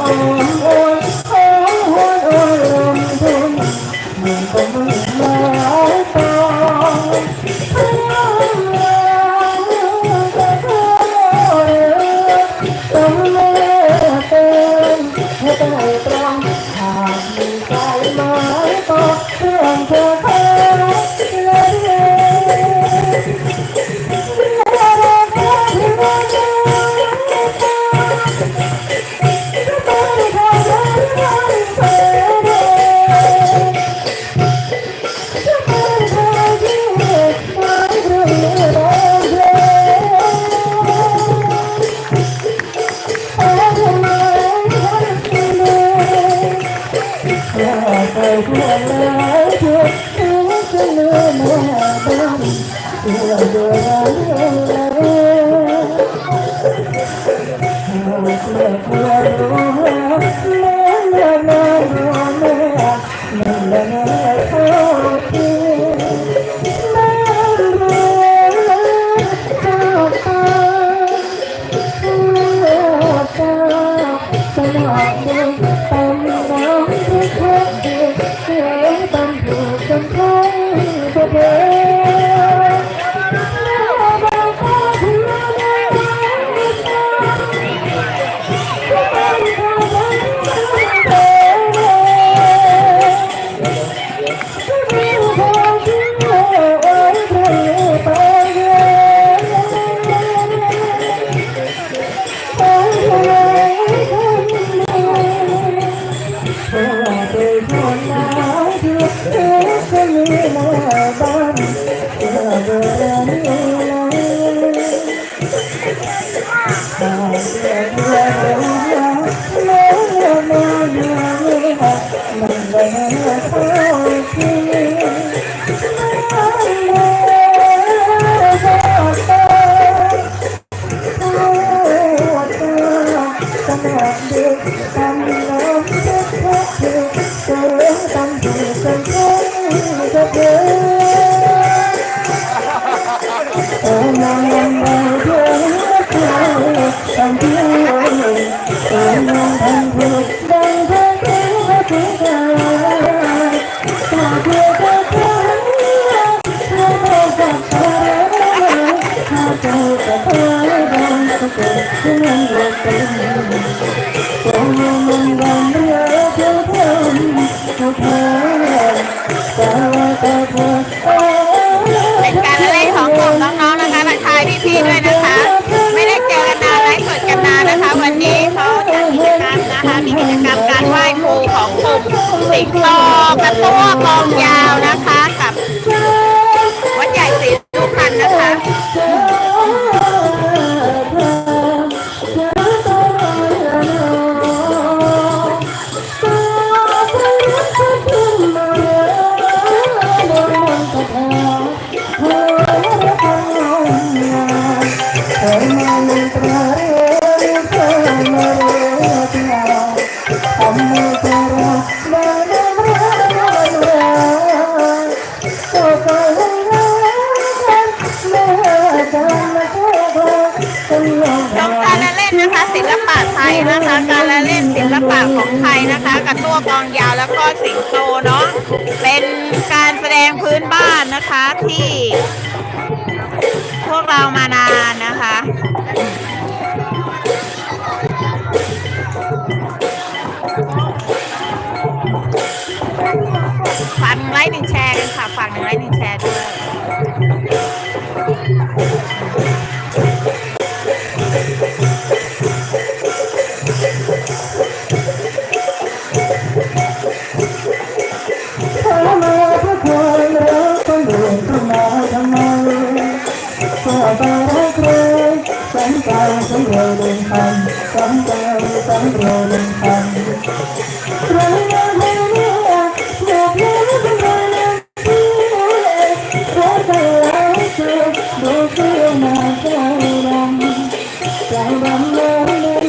Oh, 哥哥的歌，我慢慢地听，慢慢地唱，慢慢地。 ตัวกองยาวนะคะ นะคะที่พวกเรามานานนะคะ I'm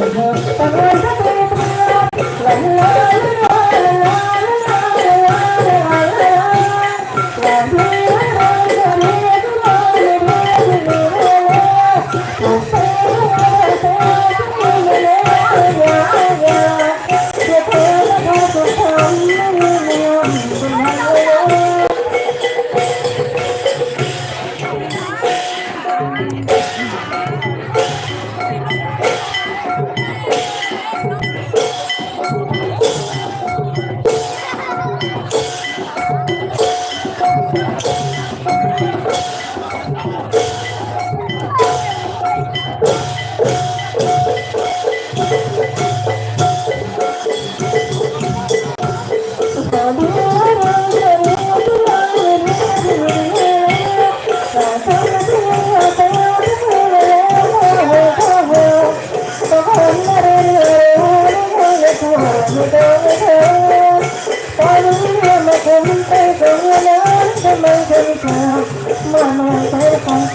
Gracias.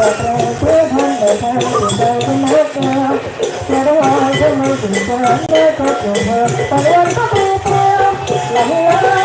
แต่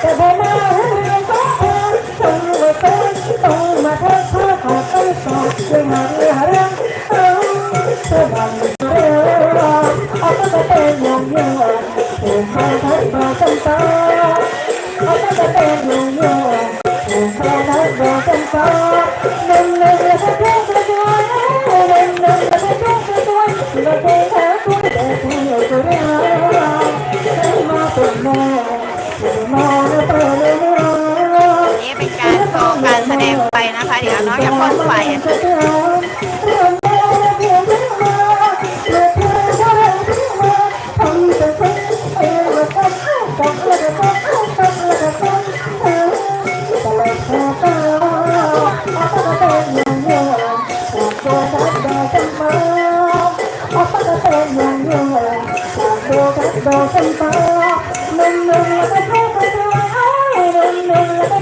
แต่พอมาเรียนสองคนจนว่าเส้นต้องมาทักข้าขอต้องสอบยังมาเรียนเอาเธอบังเสือเอาก็เป็นอย่างเดียเธอใครทักมาจำตาเอาก็เป็นอย่างเดีย นี่เป็นการโชว์การแสดงไฟนะคะ เดี๋ยวน้องจะพ่นไฟ มัน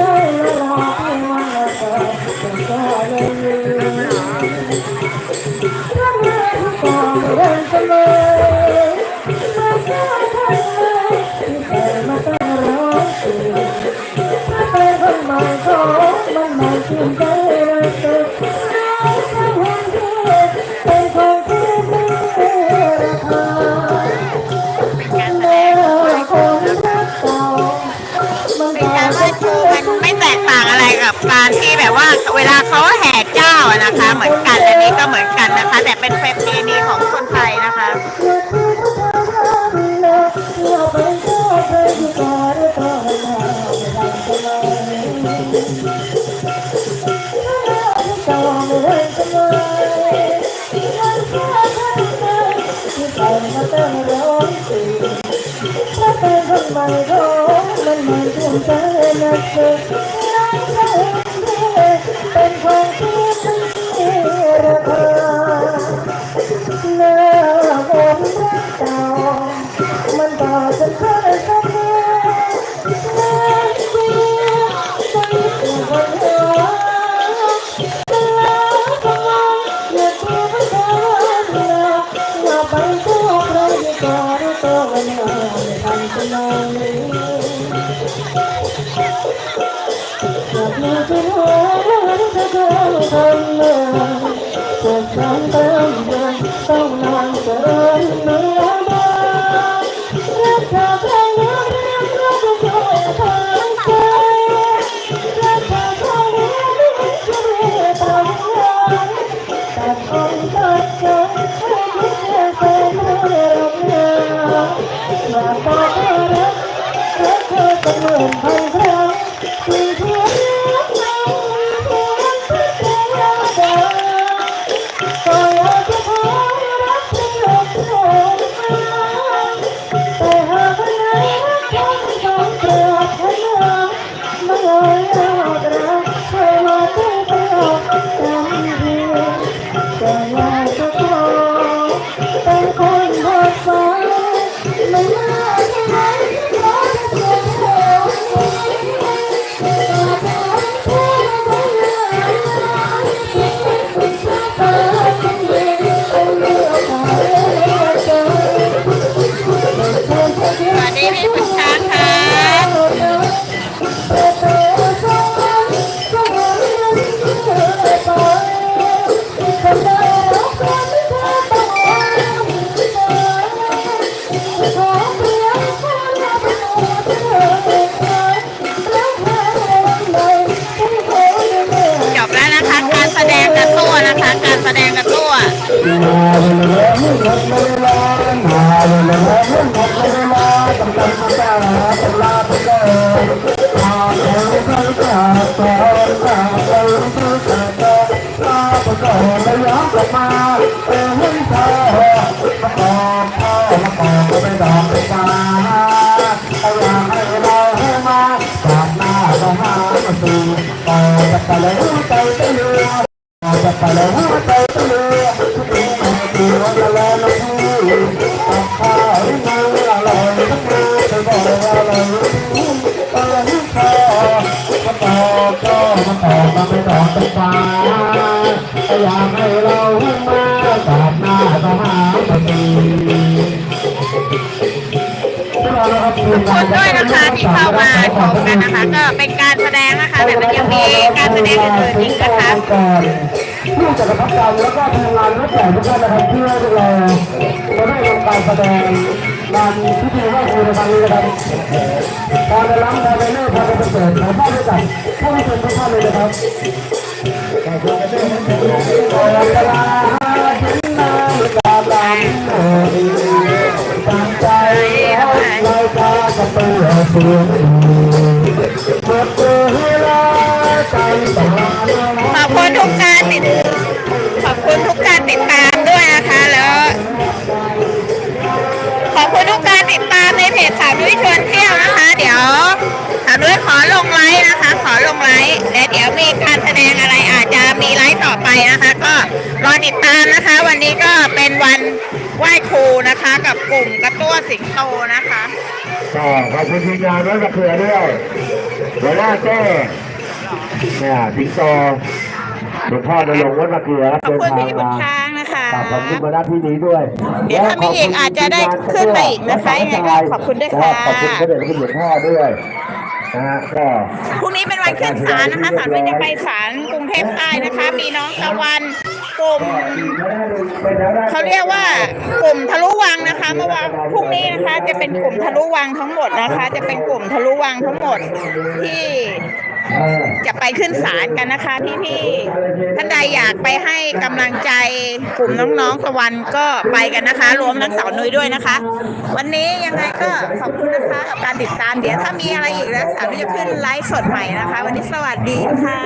ก กับการที่แบบว่าเวลาเขาแห่เจ้านะคะ เหมือนกัน อที่มันตัวละแล้วนะพี่ตับข้าวมันอร่อยทั้งมือจะบอกอร่อยตอนนี้พอมาต่อก็มาต่อมาไม่ต่อตะฟ้าอยากให้ ขอบคุณด้วยนะคะที่เข้ามาชมกันนะคะ ก็เป็นการแสดงนะคะแต่มันยังมีการแสดงอื่นๆอีกนะคะผู้จัดกรรมการแล้วก็ทีมงานรถใหญ่ทุกท่านนะครับที่ให้เราจะได้ทำการแสดงงานพิธีไหว้ครูในครั้งนี้นะครับพอในล้ำพอในเล่พอในประเสริฐขอมอบให้กับผู้ที่เป็นทุกท่านเลยนะครับขอบคุณครับ ขอบคุณทุกการติดขอบคุณทุกการติดตามด้วยนะคะแล้วขอบคุณทุกการติดตามในเพจสาวนุ้ยชวนเที่ยวนะคะ เดี๋ยวสาวนุ้ยขอลงไลฟ์นะคะ ขอลงไลฟ์และเดี๋ยวมีการแสดงอะไรอาจจะมีไลฟ์ต่อไปนะคะ ก็รอติดตามนะคะ วันนี้ก็เป็นวันไหว้ครูนะคะ กับกลุ่มกระตั้วสิงโตนะคะ ก็ขอบคุณทีมงานรถมะเขือด้วยหัวหน้าเจ้เนี่ยสิงโตหลวงพ่อในหลวงวัดมะเขือขอบคุณเดินพี่บุญทางช้างนะคะมาขอบคุณมาณที่นี้ด้วยเดี๋ยวถ้ามีอีกอาจจะได้ขึ้นมาอีกนะคะยังไงก็ขอบคุณด้วยค่ะ ขอบคุณพระเดชพระคุณหลวงพ่อด้วยนะฮะก็ พรุ่งนี้เป็นวันขึ้นศาลนะคะศาลวันจะไปศาลกรุงเทพใต้นะคะ มีน้องตะวัน กลุ่มเขาเรียกว่ากลุ่มทะลุวังนะคะ เมื่อวานพรุ่งนี้นะคะ จะเป็นกลุ่มทะลุวังทั้งหมดนะคะ จะเป็นกลุ่มทะลุวังทั้งหมดที่จะไปขึ้นศาลกันนะคะพี่ๆท่านใดอยากไปให้กำลังใจกลุ่มน้องๆตะวันก็ไปกันนะคะ รวมทั้งสาวนุ้ยด้วยนะคะ วันนี้ยังไงก็ขอบคุณนะคะกับการติดตามเดี๋ยวถ้ามีอะไรอีกแล้วสาวนุ้ยจะขึ้นไลฟ์สดใหม่นะคะ วันนี้สวัสดีค่ะ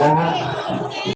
นะฮะ